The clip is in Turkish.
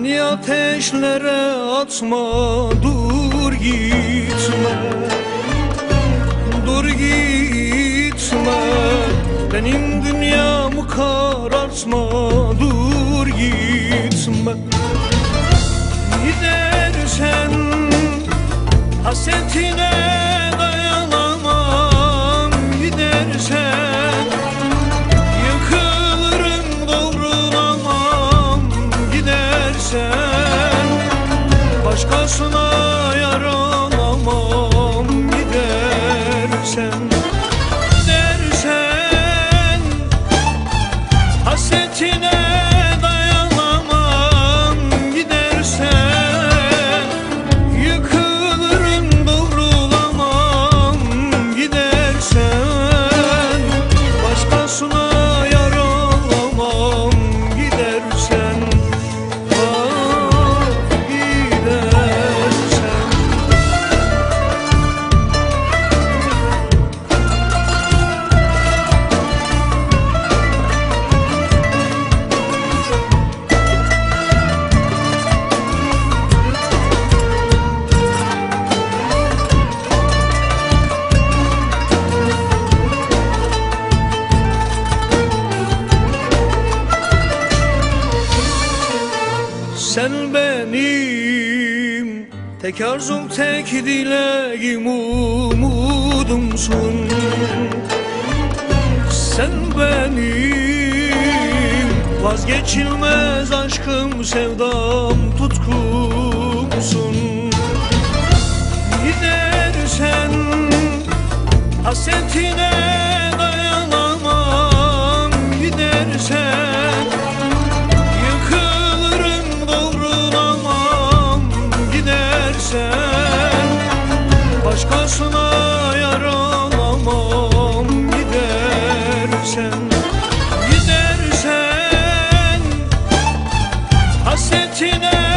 Beni ateşlere atma dur gitme. Dur gitme Benim dünyamı karartma dur gitme. Gidersen hasretine Sen benim tek arzum tek dileğim umudumsun. Sen benim vazgeçilmez aşkım sevdam tutkumsun. Gidersen hasretine dayanamam yaralamam gidersen Gidersen hasretine